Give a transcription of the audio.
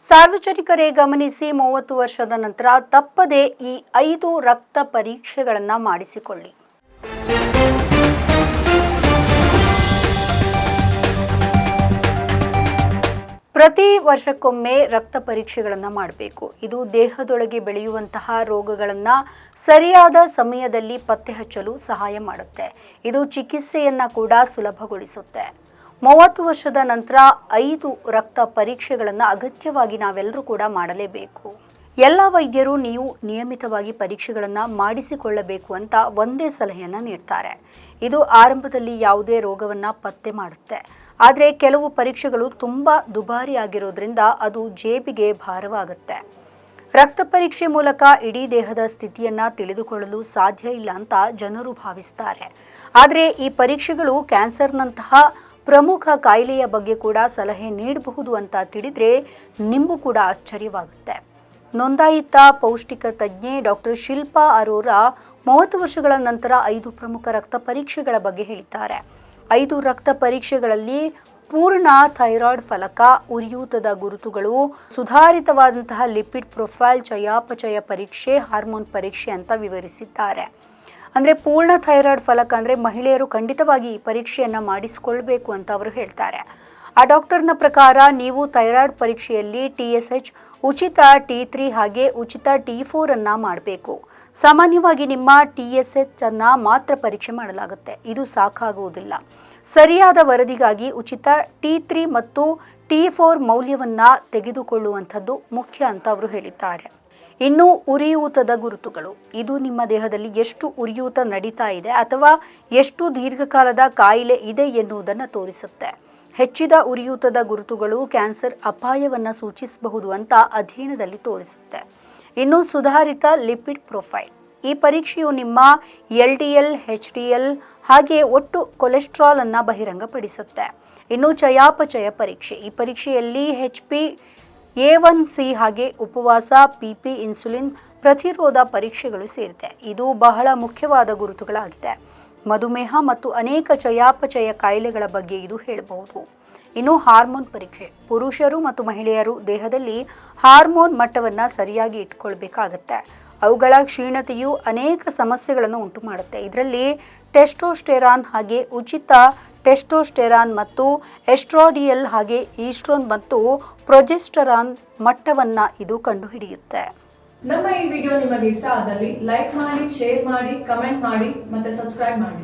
ಸಾರ್ವಜನಿಕರೇ ಗಮನಿಸಿ ಮೂವತ್ತು ವರ್ಷದ ನಂತರ ತಪ್ಪದೇ ಈ ಐದು ರಕ್ತ ಪರೀಕ್ಷೆಗಳನ್ನು ಮಾಡಿಸಿಕೊಳ್ಳಿ. ಪ್ರತಿ ವರ್ಷಕ್ಕೊಮ್ಮೆ ರಕ್ತ ಪರೀಕ್ಷೆಗಳನ್ನು ಮಾಡಬೇಕು. ಇದು ದೇಹದೊಳಗೆ ಬೆಳೆಯುವಂತಹ ರೋಗಗಳನ್ನು ಸರಿಯಾದ ಸಮಯದಲ್ಲಿ ಪತ್ತೆ ಹಚ್ಚಲು ಸಹಾಯ ಮಾಡುತ್ತೆ. ಇದು ಚಿಕಿತ್ಸೆಯನ್ನು ಕೂಡ ಸುಲಭಗೊಳಿಸುತ್ತೆ. ಮೂವತ್ತು ವರ್ಷದ ನಂತರ ಐದು ರಕ್ತ ಪರೀಕ್ಷೆಗಳನ್ನು ಅಗತ್ಯವಾಗಿ ನಾವೆಲ್ಲರೂ ಕೂಡ ಮಾಡಲೇಬೇಕು. ಎಲ್ಲ ವೈದ್ಯರು ನೀವು ನಿಯಮಿತವಾಗಿ ಪರೀಕ್ಷೆಗಳನ್ನು ಮಾಡಿಸಿಕೊಳ್ಳಬೇಕು ಅಂತ ಒಂದೇ ಸಲಹೆಯನ್ನು ನೀಡ್ತಾರೆ. ಇದು ಆರಂಭದಲ್ಲಿ ಯಾವುದೇ ರೋಗವನ್ನು ಪತ್ತೆ ಮಾಡುತ್ತೆ. ಆದರೆ ಕೆಲವು ಪರೀಕ್ಷೆಗಳು ತುಂಬ ದುಬಾರಿ ಆಗಿರೋದ್ರಿಂದ ಅದು ಜೇಬಿಗೆ ಭಾರವಾಗುತ್ತೆ. ರಕ್ತ ಪರೀಕ್ಷೆ ಮೂಲಕ ಇಡೀ ದೇಹದ ಸ್ಥಿತಿಯನ್ನ ತಿಳಿದುಕೊಳ್ಳಲು ಸಾಧ್ಯ ಇಲ್ಲ ಅಂತ ಜನರು ಭಾವಿಸ್ತಾರೆ. ಆದರೆ ಈ ಪರೀಕ್ಷೆಗಳು ಕ್ಯಾನ್ಸರ್ನಂತಹ ಪ್ರಮುಖ ಕಾಯಿಲೆಯ ಬಗ್ಗೆ ಕೂಡ ಸಲಹೆ ನೀಡಬಹುದು ಅಂತ ತಿಳಿದ್ರೆ ನಿಮಗೂ ಕೂಡ ಆಶ್ಚರ್ಯವಾಗುತ್ತೆ. ನೋಂದಾಯಿತ ಪೌಷ್ಟಿಕ ತಜ್ಞೆ ಡಾಕ್ಟರ್ ಶಿಲ್ಪಾ ಅರೋರಾ ಮೂವತ್ತು ವರ್ಷಗಳ ನಂತರ ಐದು ಪ್ರಮುಖ ರಕ್ತ ಪರೀಕ್ಷೆಗಳ ಬಗ್ಗೆ ಹೇಳಿದ್ದಾರೆ. ಐದು ರಕ್ತ ಪರೀಕ್ಷೆಗಳಲ್ಲಿ ಪೂರ್ಣ ಥೈರಾಯ್ಡ್ ಫಲಕ, ಉರಿಯೂತದ ಗುರುತುಗಳು, ಸುಧಾರಿತವಾದಂತಹ ಲಿಪಿಡ್ ಪ್ರೊಫೈಲ್, ಚಯಾಪಚಯ ಪರೀಕ್ಷೆ, ಹಾರ್ಮೋನ್ ಪರೀಕ್ಷೆ ಅಂತ ವಿವರಿಸಿದ್ದಾರೆ. ಅಂದರೆ ಪೂರ್ಣ ಥೈರಾಯ್ಡ್ ಫಲಕ ಅಂದರೆ ಮಹಿಳೆಯರು ಖಂಡಿತವಾಗಿ ಈ ಪರೀಕ್ಷೆಯನ್ನು ಮಾಡಿಸಿಕೊಳ್ಬೇಕು ಅಂತ ಅವರು ಹೇಳ್ತಾರೆ. ಆ ಡಾಕ್ಟರ್ನ ಪ್ರಕಾರ ನೀವು ಥೈರಾಯ್ಡ್ ಪರೀಕ್ಷೆಯಲ್ಲಿ ಟಿ ಎಸ್ ಎಚ್, ಉಚಿತ ಟಿ ತ್ರೀ ಹಾಗೆ ಉಚಿತ ಟಿ ಫೋರನ್ನು ಮಾಡಬೇಕು. ಸಾಮಾನ್ಯವಾಗಿ ನಿಮ್ಮ ಟಿ ಎಸ್ ಎಚ್ ಅನ್ನ ಮಾತ್ರ ಪರೀಕ್ಷೆ ಮಾಡಲಾಗುತ್ತೆ. ಇದು ಸಾಕಾಗುವುದಿಲ್ಲ. ಸರಿಯಾದ ವರದಿಗಾಗಿ ಉಚಿತ ಟಿ ತ್ರೀ ಮತ್ತು ಟಿ ಫೋರ್ ಮೌಲ್ಯವನ್ನ ತೆಗೆದುಕೊಳ್ಳುವಂಥದ್ದು ಮುಖ್ಯ ಅಂತ ಅವರು ಹೇಳಿದ್ದಾರೆ. ಇನ್ನು ಉರಿಯೂತದ ಗುರುತುಗಳು. ಇದು ನಿಮ್ಮ ದೇಹದಲ್ಲಿ ಎಷ್ಟು ಉರಿಯೂತ ನಡೀತಾ ಇದೆ ಅಥವಾ ಎಷ್ಟು ದೀರ್ಘಕಾಲದ ಕಾಯಿಲೆ ಇದೆ ಎನ್ನುವುದನ್ನು ತೋರಿಸುತ್ತೆ. ಹೆಚ್ಚಿದ ಉರಿಯೂತದ ಗುರುತುಗಳು ಕ್ಯಾನ್ಸರ್ ಅಪಾಯವನ್ನು ಸೂಚಿಸಬಹುದು ಅಂತ ಅಧ್ಯಯನದಲ್ಲಿ ತೋರಿಸುತ್ತೆ. ಇನ್ನು ಸುಧಾರಿತ ಲಿಪಿಡ್ ಪ್ರೊಫೈಲ್. ಈ ಪರೀಕ್ಷೆಯು ನಿಮ್ಮ L D L H D L ಹಾಗೆ ಒಟ್ಟು ಕೊಲೆಸ್ಟ್ರಾಲ್ ಅನ್ನು ಬಹಿರಂಗಪಡಿಸುತ್ತೆ. ಇನ್ನು ಚಯಾಪಚಯ ಪರೀಕ್ಷೆ. ಈ ಪರೀಕ್ಷೆಯಲ್ಲಿ H P A one C ಹಾಗೆ ಉಪವಾಸ ಪಿ ಪಿ, ಇನ್ಸುಲಿನ್ ಪ್ರತಿರೋಧ ಪರೀಕ್ಷೆಗಳು ಸೇರಿದೆ. ಇದು ಬಹಳ ಮುಖ್ಯವಾದ ಗುರುತುಗಳಾಗಿದೆ. ಮಧುಮೇಹ ಮತ್ತು ಅನೇಕ ಚಯಾಪಚಯ ಕಾಯಿಲೆಗಳ ಬಗ್ಗೆ ಇದು ಹೇಳಬಹುದು. ಇನ್ನು ಹಾರ್ಮೋನ್ ಪರೀಕ್ಷೆ. ಪುರುಷರು ಮತ್ತು ಮಹಿಳೆಯರು ದೇಹದಲ್ಲಿ ಹಾರ್ಮೋನ್ ಮಟ್ಟವನ್ನು ಸರಿಯಾಗಿ ಇಟ್ಕೊಳ್ಬೇಕಾಗತ್ತೆ. ಅವುಗಳ ಕ್ಷೀಣತೆಯು ಅನೇಕ ಸಮಸ್ಯೆಗಳನ್ನು ಉಂಟು ಮಾಡುತ್ತೆ ಇದರಲ್ಲಿ ಟೆಸ್ಟೋಸ್ಟೆರಾನ್ ಹಾಗೆ ಉಚಿತ ಟೆಸ್ಟೋಸ್ಟೆರಾನ್ ಮತ್ತು ಎಸ್ಟ್ರಾಡಿಯಲ್ ಹಾಗೆ ಈಸ್ಟ್ರೋನ್ ಮತ್ತು ಪ್ರೊಜೆಸ್ಟರಾನ್ ಮಟ್ಟವನ್ನು ಇದು ಕಂಡುಹಿಡಿಯುತ್ತೆ. ನಮ್ಮ ಈ ವಿಡಿಯೋ ನಿಮಗೆ ಇಷ್ಟ ಆದಲ್ಲಿ ಲೈಕ್ ಮಾಡಿ, ಶೇರ್ ಮಾಡಿ, ಕಮೆಂಟ್ ಮಾಡಿ ಮತ್ತೆ ಸಬ್ಸ್ಕ್ರೈಬ್ ಮಾಡಿ.